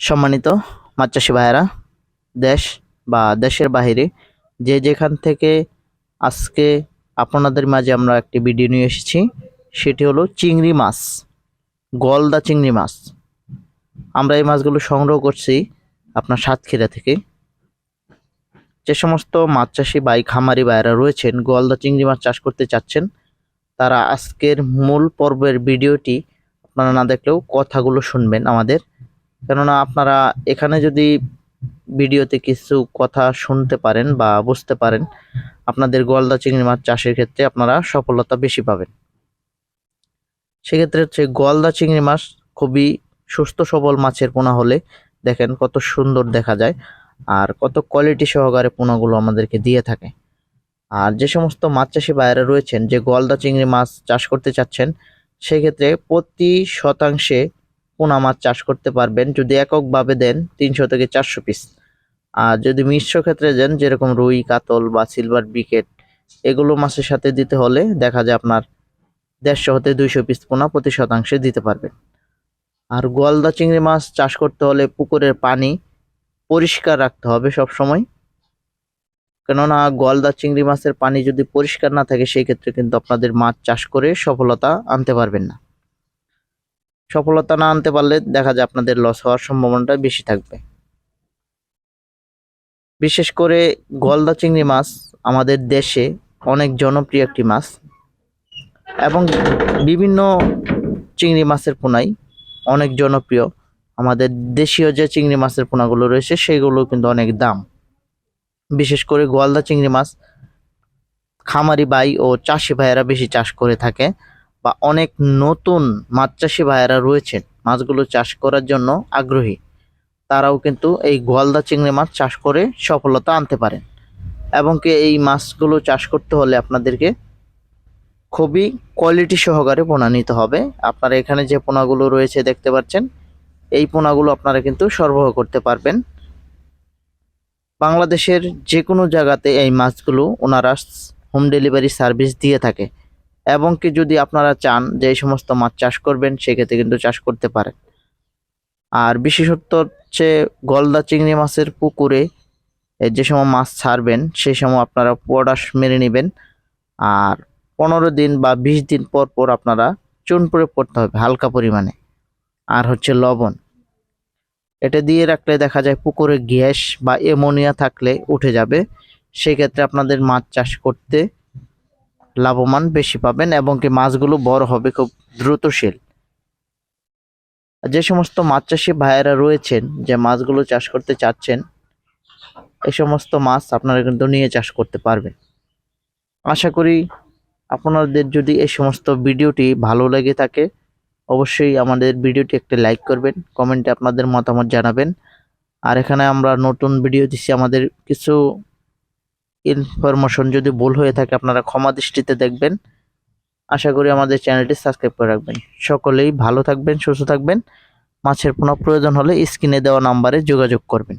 সম্মানিত মাছ চাষি ভাইয়েরা, দেশ বা দেশের বাহিরে যে যেখান থেকে আজকে আপনাদের মাঝে আমরা একটি ভিডিও নিয়ে এসেছি, সেটি হলো চিংড়ি মাছ, গলদা চিংড়ি মাছ। আমরা এই মাছগুলো সংগ্রহ করছি আপনার সাতক্ষীরা থেকে। যে সমস্ত মাছ চাষি বাই খামারি ভাইয়েরা রয়েছেন, গলদা চিংড়ি মাছ চাষ করতে চাচ্ছেন, তারা আজকের মূল পর্বের ভিডিওটি আপনারা না দেখলেও কথাগুলো শুনবেন আমাদের। কেননা আপনারা এখানে যদি ভিডিওতে কিছু কথা শুনতে পারেন বা বুঝতে পারেন, আপনাদের গলদা চিংড়ি মাছ চাষের ক্ষেত্রে আপনারা সফলতা বেশি পাবেন। সেক্ষেত্রে হচ্ছে গলদা চিংড়ি মাছ খুবই সুস্থ সবল মাছের পোনা হলে দেখেন কত সুন্দর দেখা যায় আর কত কোয়ালিটি সহকারে পোনাগুলো আমাদেরকে দিয়ে থাকে। আর যে সমস্ত মাছ চাষি বাইরে রয়েছেন, যে গলদা চিংড়ি মাছ চাষ করতে চাচ্ছেন, সেক্ষেত্রে প্রতি শতাংশে পোনা মাছ চাষ করতে পারবেন। যদি এককভাবে দেন, তিনশো থেকে চারশো পিস আর যদি মিশ্র ক্ষেত্রে দেন, যেরকম রুই, কাতল বা সিলভার বিকেট এগুলো মাছের সাথে দিতে হলে দেখা যায় আপনার দেড়শো হতে দুইশো পিস পোনা প্রতি শতাংশে দিতে পারবেন। আর গোয়ালদা চিংড়ি মাছ চাষ করতে হলে পুকুরের পানি পরিষ্কার রাখতে হবে সব সময় কেননা গোয়ালদা চিংড়ি মাছের পানি যদি পরিষ্কার না থাকে, সেই ক্ষেত্রে কিন্তু আপনাদের মাছ চাষ করে সফলতা আনতে পারবেন না। সফলতা না আনতে পারলে দেখা যায় আপনাদের লস হওয়ার সম্ভাবনাটা বেশি থাকবে। বিশেষ করে গলদা চিংড়ি মাছ আমাদের দেশে অনেক জনপ্রিয় একটি মাছ এবং বিভিন্ন চিংড়ি মাছের পোনাই অনেক জনপ্রিয়। আমাদের দেশীয় যে চিংড়ি মাছের পোনাগুলো রয়েছে সেগুলো কিন্তু অনেক দাম। বিশেষ করে গলদা চিংড়ি মাছ খামারি ভাই ও চাষি ভাইয়েরা বেশি চাষ করে থাকে। বা অনেক নতুন মাছ চাষি ভাইয়েরা রয়েছেন। মাছগুলো চাষ করার জন্য আগ্রহী। তারাও কিন্তু এই গোয়ালদা চিংড়ি মাছ চাষ করে সফলতা আনতে পারেন। এবং কি এই মাছগুলো চাষ করতে হলে আপনাদেরকে খুবই কোয়ালিটি সহকারে পোনা নিতে হবে। আপনারা এখানে যে পোনাগুলো রয়েছে দেখতে পাচ্ছেন, এই পোনাগুলো আপনারা কিন্তু সরবরাহ করতে পারবেন। বাংলাদেশের যে কোনো জায়গাতে এই মাছগুলো ওনারা হোম ডেলিভারি সার্ভিস দিয়ে থাকে। এবং কি যদি আপনারা চান যে এই সমস্ত মাছ চাষ করবেন, সেক্ষেত্রে কিন্তু চাষ করতে পারেন। আর বিশেষত্ব হচ্ছে গলদা চিংড়ি মাছের পুকুরে যে সময় মাছ ছাড়বেন সেই সময় আপনারা পটাশ মেরে নেবেন। আর পনেরো দিন বা বিশ দিন পর পর আপনারা চুন প্রয়োগ করতে হবে হালকা পরিমাণে। আর হচ্ছে লবণ। এটা দিয়ে রাখলে দেখা যায় পুকুরে গ্যাস বা এমোনিয়া থাকলে উঠে যাবে। সেক্ষেত্রে আপনাদের মাছ চাষ করতে লাভবান বেশি পাবেন এবং কি মাছগুলো বড় হবে খুব দ্রুতশীল যে সমস্ত মাছ চাষি ভাইয়েরা রয়েছেন, যে মাছগুলো চাষ করতে চাচ্ছেন এই সমস্ত মাছ আপনারা কিন্তু নিয়ে চাষ করতে পারবেন। আশা করি আপনাদের যদি এই সমস্ত ভিডিওটি ভালো লেগে থাকে, অবশ্যই আমাদের ভিডিওটি একটি লাইক করবেন, কমেন্টে আপনাদের মতামত জানাবেন। আর এখানে আমরা নতুন ভিডিও দিচ্ছি, আমাদের কিছু ইনফরমেশন যদি ভুল হয়ে থাকে, আপনারা ক্ষমা দৃষ্টিতে দেখবেন। আশা করি আমাদের চ্যানেলটি সাবস্ক্রাইব করে রাখবেন। সকলেই ভালো থাকবেন, সুস্থ থাকবেন। মাছের পুনঃ প্রয়োজন হলে স্ক্রিনে দেওয়া নাম্বারে যোগাযোগ করবেন।